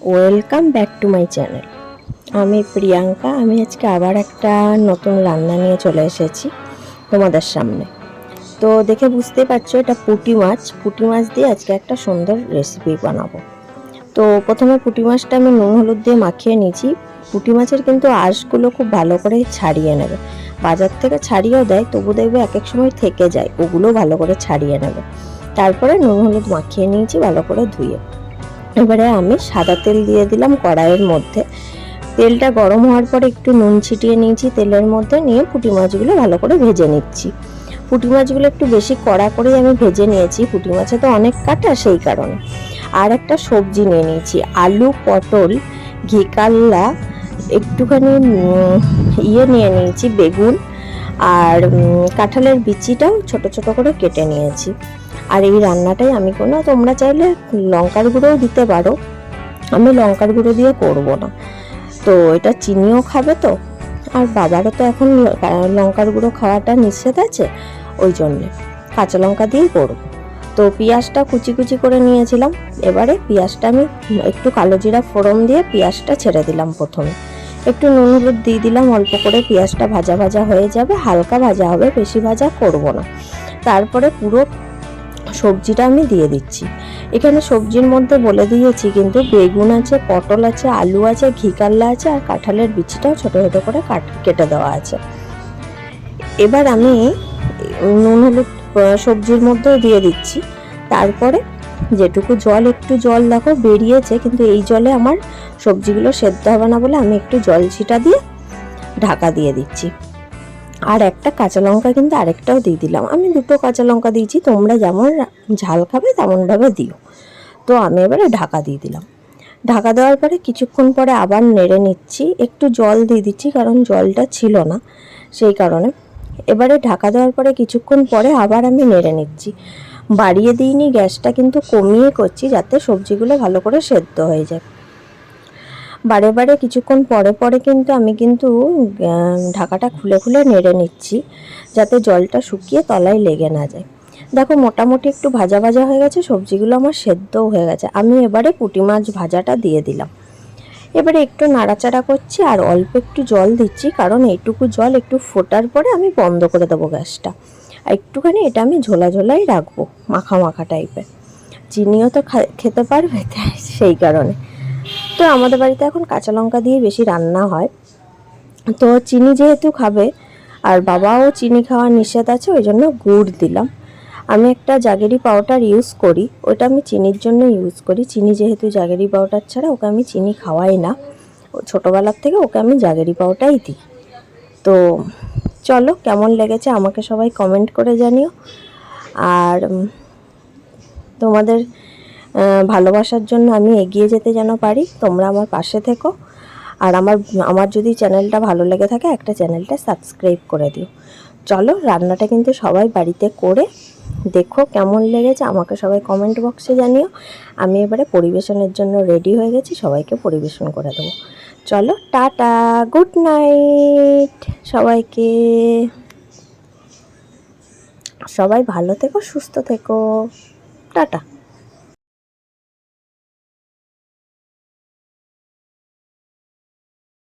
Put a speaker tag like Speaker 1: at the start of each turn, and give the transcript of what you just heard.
Speaker 1: Welcome back to my channel আমি প্রিয়াঙ্কা, আমি আজকে আবার একটা নতুন রান্না নিয়ে চলে এসেছি তোমাদের সামনে। তো দেখে বুঝতে পারছ, এটা পুঁটি মাছ। পুঁটি মাছ দিয়ে আজকে একটা সুন্দর রেসিপি বানাবো। তো প্রথমে পুঁটি মাছটা আমি নুন হলুদ দিয়ে মাখিয়ে নিয়েছি। পুঁটি মাছের কিন্তু আঁশগুলো খুব ভালো করে ছাড়িয়ে নেবে। বাজার থেকে ছাড়িয়েও দেয়, তবু দেখবে এক এক সময় থেকে যায়। ওগুলো ভালো করে ছাড়িয়ে নেবে। তারপরে নুন হলুদ মাখিয়ে নিয়েছি, ভালো করে ধুয়ে। এবারে আমি সাদা তেল দিয়ে দিলাম কড়াইয়ের মধ্যে। তেলটা গরম হওয়ার পরে একটু নুন ছিটিয়ে নিয়েছি, তেলের মধ্যে নিয়ে পুঁটি মাছগুলো ভালো করে ভেজে নিচ্ছি। পুঁটি মাছগুলো একটু বেশি কড়া করেই আমি ভেজে নিয়েছি, পুঁটি মাছে তো অনেক কাটা সেই কারণে। আর একটা সবজি নিয়ে নিয়েছি, আলু, পটল, ঘি কাল্লা একটুখানি ইয়ে নিয়ে নিয়েছি, বেগুন, আর কাঁঠালের বিচিটাও ছোট ছোট করে কেটে নিয়েছি। আর এই রান্নাটাই আমি কোনো তোমরা চাইলে লঙ্কার গুঁড়োও দিতে পারো। আমি লঙ্কার গুঁড়ো দিয়ে করব না। তো এটা চিনিও খাবে তো। আর বাবারও তো এখন লঙ্কার গুঁড়ো খাওয়াটা নিষেধ আছে, ওই জন্যে কাঁচা লঙ্কা দিয়েই করব। তো পেঁয়াজটা কুচি কুচি করে নিয়েছিলাম। এবারে পেঁয়াজটা আমি একটু কালো জিরা ফোড়ন দিয়ে পেঁয়াজটা ছেড়ে দিলাম প্রথমে। একটু নুন হলুদ দিয়ে দিলাম, অল্প করে পেঁয়াজটা ভাজা ভাজা হয়ে যাবে। হালকা ভাজা হবে, বেশি ভাজা করব না। তারপরে পুরো সবজিটা আমি দিয়ে দিচ্ছি। এখানে সবজির মধ্যে বলে দিয়েছি কিন্তু বেগুন আছে, পটল আছে, আলু আছে, ঘি কাল্লা আছে আর কাঁঠালের বিচিটাও ছোটো ছোটো করে কাট, কেটে দেওয়া আছে। এবার আমি নুন, হলুদ সবজির মধ্যেও দিয়ে দিচ্ছি। তারপরে যেটুকু জল, একটু জল দেখো বেরিয়েছে কিন্তু এই জলে আমার সবজিগুলো সেদ্ধ হবে না বলে আমি একটু জল ছিটা দিয়ে ঢাকা দিয়ে দিচ্ছি। আর একটা কাঁচা লঙ্কা কিন্তু আরেকটাও দিয়ে দিলাম। আমি দুটো কাঁচা লঙ্কা দিয়েছি, তোমরা যেমন ঝাল খাবে তেমনভাবে দিও। তো আমি এবারে ঢাকা দিয়ে দিলাম। ঢাকা দেওয়ার পরে কিছুক্ষণ পরে আবার নেড়ে নিচ্ছি। একটু জল দিয়ে দিচ্ছি, কারণ জলটা ছিল না, সেই কারণে। এবারে ঢাকা দেওয়ার পরে কিছুক্ষণ পরে আবার আমি নেড়ে নিচ্ছি। বাড়িয়ে দিইনি, গ্যাসটা কিন্তু কমিয়ে করছি, যাতে সবজিগুলো ভালো করে সেদ্ধ হয়ে যায়। বারে বারে কিছুক্ষণ পরে পরে কিন্তু আমি কিন্তু ঢাকাটা খুলে খুলে নেড়ে নিচ্ছি, যাতে জলটা শুকিয়ে তলায় লেগে না যায়। দেখো, মোটামুটি একটু ভাজা ভাজা হয়ে গেছে, সবজিগুলো আমার সেদ্ধও হয়ে গেছে। আমি এবারে পুঁটি মাছ ভাজাটা দিয়ে দিলাম। এবারে একটু নাড়াচাড়া করছি আর অল্প একটু জল দিচ্ছি, কারণ এইটুকু জল একটু ফোটার পরে আমি বন্ধ করে দেবো গ্যাসটা। আর একটুখানি এটা আমি ঝোলা ঝোলাই রাখব, মাখা মাখা টাইপের চিনিও তো খেতে পারবে, তাই সেই কারণে। তো আমাদের বাড়িতে এখন কাঁচা লঙ্কা দিয়ে বেশি রান্না হয়। তো চিনি যেহেতু খাবে, আর বাবাও চিনি খাওয়ার নিষেধ আছে, ওই জন্য গুড় দিলাম। আমি একটা জাগেরি পাউডার ইউজ করি, ওটা আমি চিনির জন্য ইউজ করি। চিনি যেহেতু জাগেরি পাউডার ছাড়া ওকে আমি চিনি খাওয়াই না। ও ছোটোবেলার থেকে ওকে আমি জাগেরি পাউডারই দিই। তো চলো, কেমন লেগেছে আমাকে সবাই কমেন্ট করে জানিও। আর তোমাদের ভালোবাসার জন্য আমি এগিয়ে যেতে যেন পারি, তোমরা আমার পাশে থেকো। আর আমার আমার যদি চ্যানেলটা ভালো লেগে থাকে, একটা চ্যানেলটা সাবস্ক্রাইব করে দিও। চলো, রান্নাটা কিন্তু সবাই বাড়িতে করে দেখো কেমন লেগেছে, আমাকে সবাই কমেন্ট বক্সে জানিও। আমি এবারে পরিবেশনের জন্য রেডি হয়ে গেছি, সবাইকে পরিবেশন করে দেবো। চলো, টাটা গুড নাইট সবাইকে। সবাই ভালো থেকো, সুস্থ থেকো। টাটা।